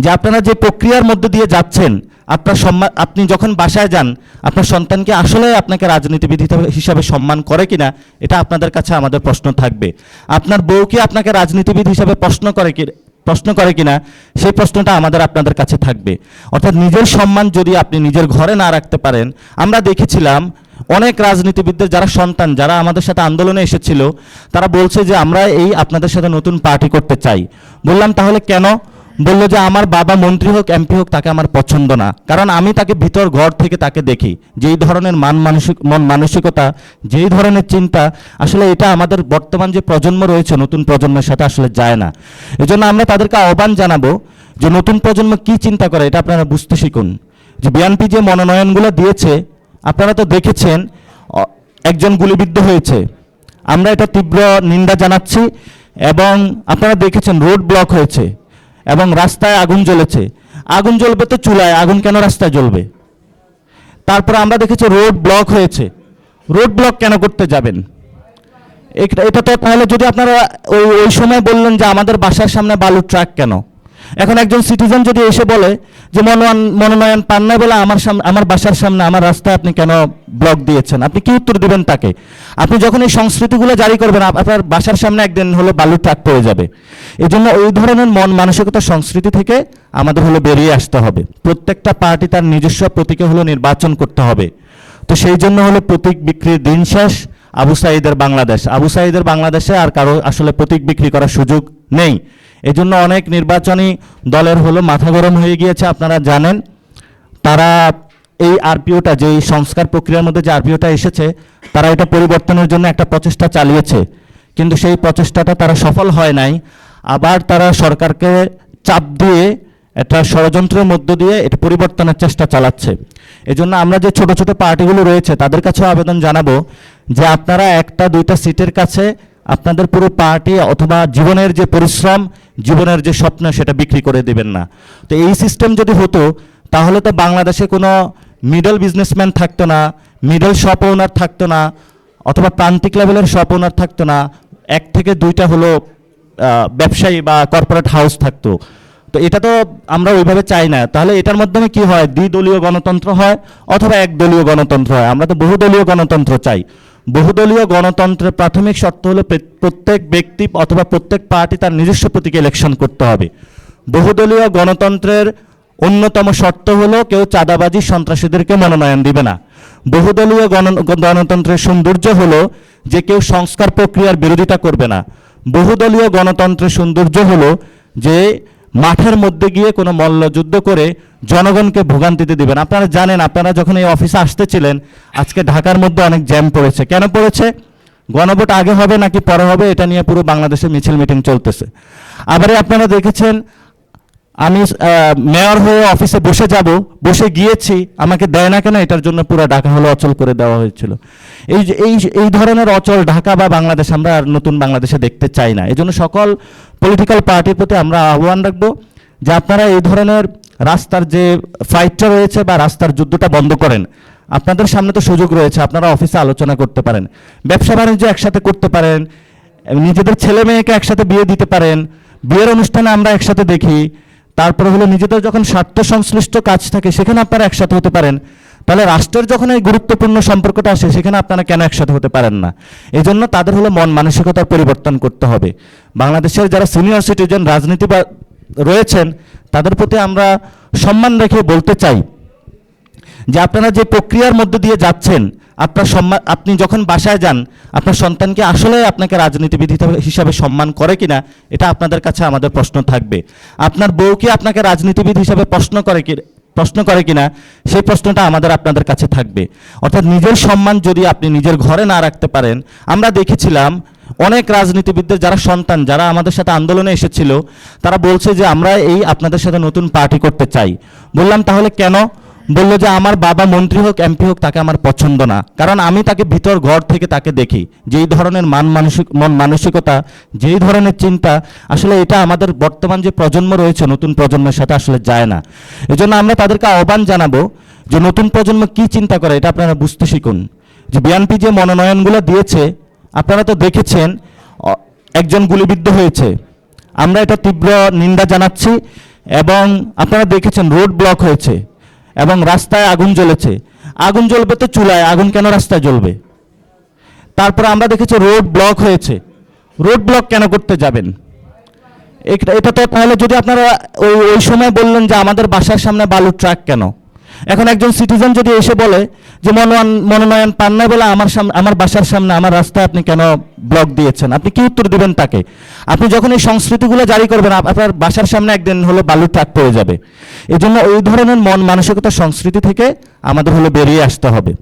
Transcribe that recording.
যে আপনারা যে প্রক্রিয়ার মধ্যে দিয়ে যাচ্ছেন, আপনার সম্মান আপনি যখন বাসায় যান, আপনার সন্তানকে আসলে আপনাকে রাজনীতিবিদ হিসাবে- সম্মান করে কিনা, এটা আপনাদের কাছে আমাদের প্রশ্ন থাকবে। আপনার বউকে আপনাকে রাজনীতিবিদ হিসাবে প্রশ্ন করে কি, প্রশ্ন করে কিনা, সেই প্রশ্নটা আমাদের আপনাদের কাছে থাকবে। অর্থাৎ নিজের সম্মান যদি আপনি নিজের ঘরে না রাখতে পারেন, আমরা দেখেছিলাম অনেক রাজনীতিবিদদের যারা সন্তান, যারা আমাদের সাথে আন্দোলনে এসেছিল, তারা বলছে যে, আমরা এই আপনাদের সাথে নতুন পার্টি করতে চাই। বললাম, তাহলে কেন বলল যে, আমার বাবা মন্ত্রী হোক, এমপি হোক, তাকে আমার পছন্দ না। কারণ আমি তাকে ভিতর ঘর থেকে তাকে দেখি। যেই ধরনের মান মানসিক, মন মানসিকতা, যেই ধরনের চিন্তা, আসলে এটা আমাদের বর্তমান যে প্রজন্ম রয়েছে, নতুন প্রজন্মের সাথে আসলে যায় না। এজন্য আমরা তাদেরকে আহ্বান জানাব যে, নতুন প্রজন্ম কি চিন্তা করে, এটা আপনারা বুঝতে শিখুন। যে, বিএনপি যে মনোনয়নগুলো দিয়েছে, আপনারা তো দেখেছেন একজন গুলিবিদ্ধ হয়েছে। আমরা এটা তীব্র নিন্দা জানাচ্ছি এবং আপনারা দেখেছেন, রোড ব্লক হয়েছে। এবং রাস্তায় আগুন জ্বলেছে। আগুন জ্বলবে তো চুলায়, আগুন কেন রাস্তায় জ্বলবে? তারপরে আমরা দেখেছি রোড ব্লক হয়েছে। রোড ব্লক কেন করতে যাবেন? এটা তো তাহলে যদি আপনারা ওই ওই সময় বললেন যে আমাদের বাসার সামনে বালুর ট্রাক কেন? এখন একজন সিটিজেন যদি এসে বলে যে মনোনয়ন মনোনয়ন পান না বলে আমার সামনে আমার বাসার সামনে, আমার রাস্তায় আপনি কেন ব্লক দিয়েছেন? আপনি কি উত্তর দিবেন তাকে? আপনি যখন এই সংস্কৃতিগুলো জারি করবেন আপনার বাসার সামনে একদিন হলো বালুর ট্রাক পড়ে যাবে। এই জন্য ওই ধরনের মন মানসিকতা সংস্কৃতি থেকে আমাদের হলো বেরিয়ে আসতে হবে। প্রত্যেকটা পার্টি তার নিজস্ব প্রতীকে হলো নির্বাচন করতে হবে। তো সেই জন্য হলো প্রতীক বিক্রির দিন শেষ। আবু সাইদের বাংলাদেশ। আবু সাইদের বাংলাদেশে আর কারও আসলে প্রতীক বিক্রি করার সুযোগ নেই। এই জন্য অনেক নির্বাচনী দলের হলো মাথা গরম হয়ে গিয়েছে, আপনারা জানেন। তারা এই আরপিওটা যে সংস্কার প্রক্রিয়ার মধ্যে যে আরপিওটা এসেছে, তারা এটা পরিবর্তনের জন্য একটা প্রচেষ্টা চালিয়েছে। কিন্তু সেই প্রচেষ্টাটা তারা সফল হয় নাই। আবার তারা সরকারকে চাপ দিয়ে একটা ষড়যন্ত্রের মধ্য দিয়ে এটা পরিবর্তনের চেষ্টা চালাচ্ছে। এজন্য আমরা যে ছোট ছোট পার্টিগুলো রয়েছে, তাদের কাছেও আবেদন জানাব যে আপনারা একটা, দুইটা সিটের কাছে আপনাদের পুরো পার্টি অথবা জীবনের যে পরিশ্রম, জীবনের যে স্বপ্ন, সেটা বিক্রি করে দেবেন না। তো এই সিস্টেম যদি হতো, তাহলে তো বাংলাদেশে কোনো মিডল বিজনেসম্যান থাকতো না মিডল শপ ওনার থাকতো না, অথবা প্রান্তিক লেভেলের শপ ওনার থাকতো না। এক থেকে দুইটা হলো ব্যবসায়ী বা কর্পোরেট হাউস থাকতো। তো এটা তো আমরা ওইভাবে চাই না। তাহলে এটার মাধ্যমে কি হয়? দ্বিদলীয় গণতন্ত্র হয় অথবা একদলীয় গণতন্ত্র হয়? আমরা তো বহুদলীয় গণতন্ত্র চাই। বহুদলীয় গণতন্ত্রের প্রাথমিক শর্ত হলো প্রত্যেক ব্যক্তি অথবা প্রত্যেক পার্টি তার নিজস্ব প্রতীকে ইলেকশন করতে হবে। বহুদলীয় গণতন্ত্রের অন্যতম শর্ত হলো কেউ চাঁদাবাজি সন্ত্রাসীদেরকে মনোনয়ন দিবে না। বহুদলীয় গণ- গণতন্ত্রের সৌন্দর্য হলো যে কেউ সংস্কার প্রক্রিয়ার বিরোধিতা করবে না। বহুদলীয় গণতন্ত্রের সৌন্দর্য হলো যে মাঠের মধ্যে গিয়ে কোনো মল্লযুদ্ধ করে জনগণকে ভোগান্তিতে দিবেন। আপনারা জানেন, আপনারা যখন এই অফিসে আসতেছিলেন, আজকে ঢাকার মধ্যে অনেক জ্যাম পড়েছে। কেন পড়েছে? গণভোট আগে হবে নাকি পরে হবে, এটা নিয়ে পুরো বাংলাদেশে মিছিল মিটিং চলতেছে। আবার আপনারা দেখেছেন আমি মেয়র হয়ে অফিসে বসে যাব, বসে গিয়েছি, আমাকে দেয় না কেন, এটার জন্য পুরো ঢাকা হলো অচল করে দেওয়া হয়েছিল। এই যে- এই এই ধরনের অচল ঢাকা বা বাংলাদেশ আমরা আর নতুন বাংলাদেশে দেখতে চাই না। এই জন্য সকল পলিটিক্যাল পার্টির প্রতি আমরা আহ্বান রাখব যে আপনারা এই ধরনের রাস্তার যে ফাইটটা রয়েছে বা রাস্তার যুদ্ধটা বন্ধ করেন। আপনাদের সামনে তো সুযোগ রয়েছে, আপনারা অফিসে আলোচনা করতে পারেন। ব্যবসা বাণিজ্য একসাথে করতে পারেন, নিজেদের ছেলে মেয়েকে একসাথে বিয়ে দিতে পারেন। বিয়ের অনুষ্ঠানে আমরা একসাথে দেখি তারপরে হলো নিজেদের যখন স্বার্থ সংশ্লিষ্ট কাজ থাকে, সেখানে আপনারা একসাথে হতে পারেন। তাহলে রাষ্ট্রের যখন এই গুরুত্বপূর্ণ সম্পর্কটা আসে, সেখানে আপনারা কেন একসাথে হতে পারেন না? এই জন্য তাদের হলো মন মানসিকতার পরিবর্তন করতে হবে। বাংলাদেশের যারা সিনিয়র সিটিজেন, রাজনীতি রয়েছেন, তাদের প্রতি আমরা সম্মান রেখে বলতে চাই যে আপনারা যে প্রক্রিয়ার মধ্যে দিয়ে যাচ্ছেন আপনার সম্মান, আপনি যখন বাসায় যান, আপনার সন্তানকে আসলে আপনাকে রাজনীতিবিদ হিসাবে- সম্মান করে কিনা, এটা আপনাদের কাছে আমাদের প্রশ্ন থাকবে। আপনার বউ কি আপনাকে রাজনীতিবিদ হিসাবে প্রশ্ন করে কি, প্রশ্ন করে কিনা, সেই প্রশ্নটা আমাদের আপনাদের কাছে থাকবে। অর্থাৎ নিজের সম্মান যদি আপনি নিজের ঘরে না রাখতে পারেন, আমরা দেখেছিলাম অনেক রাজনীতিবিদদের যারা সন্তান, যারা আমাদের সাথে আন্দোলনে এসেছিল, তারা বলছে যে, আমরা এই আপনাদের সাথে নতুন পার্টি করতে চাই। বললাম, তাহলে কেন বলল যে, আমার বাবা মন্ত্রী হোক, এমপি হোক, তাকে আমার পছন্দ না। কারণ আমি তাকে ভিতর ঘর থেকে তাকে দেখি। যেই ধরনের মান মানসিক, মন মানসিকতা, যেই ধরনের চিন্তা, আসলে এটা আমাদের বর্তমান যে প্রজন্ম রয়েছে, নতুন প্রজন্মের সাথে আসলে যায় না। এজন্য আমরা তাদেরকে আহ্বান জানাব যে, নতুন প্রজন্ম কি চিন্তা করে, এটা আপনারা বুঝতে শিখুন। যে, বিএনপি যে মনোনয়নগুলো দিয়েছে, আপনারা তো দেখেছেন একজন গুলিবিদ্ধ হয়েছে। আমরা এটা তীব্র নিন্দা জানাচ্ছি এবং আপনারা দেখেছেন, রোড ব্লক হয়েছে। এবং রাস্তায় আগুন জ্বলেছে। আগুন জ্বলবে তো চুলায়, আগুন কেন রাস্তায় জ্বলবে? তারপরে আমরা দেখেছি রোড ব্লক হয়েছে। রোড ব্লক কেন করতে যাবেন? এটা তো তাহলে যদি আপনারা ওই ওই সময় বললেন যে আমাদের বাসার সামনে বালুর ট্রাক কেন? এখন একজন সিটিজেন যদি এসে বলে যে মনোনয়ন মনোনয়ন পান না বলে আমার সামনে আমার বাসার সামনে, আমার রাস্তায় আপনি কেন ব্লক দিয়েছেন? আপনি কি উত্তর দেবেন তাকে? আপনি যখন এই সংস্কৃতিগুলো জারি করবেন আপনার বাসার সামনে একদিন হলো বালুর ট্রাক পড়ে যাবে। এই জন্য ওই ধরনের মন মানসিকতা সংস্কৃতি থেকে আমাদের হলো বেরিয়ে আসতে হবে।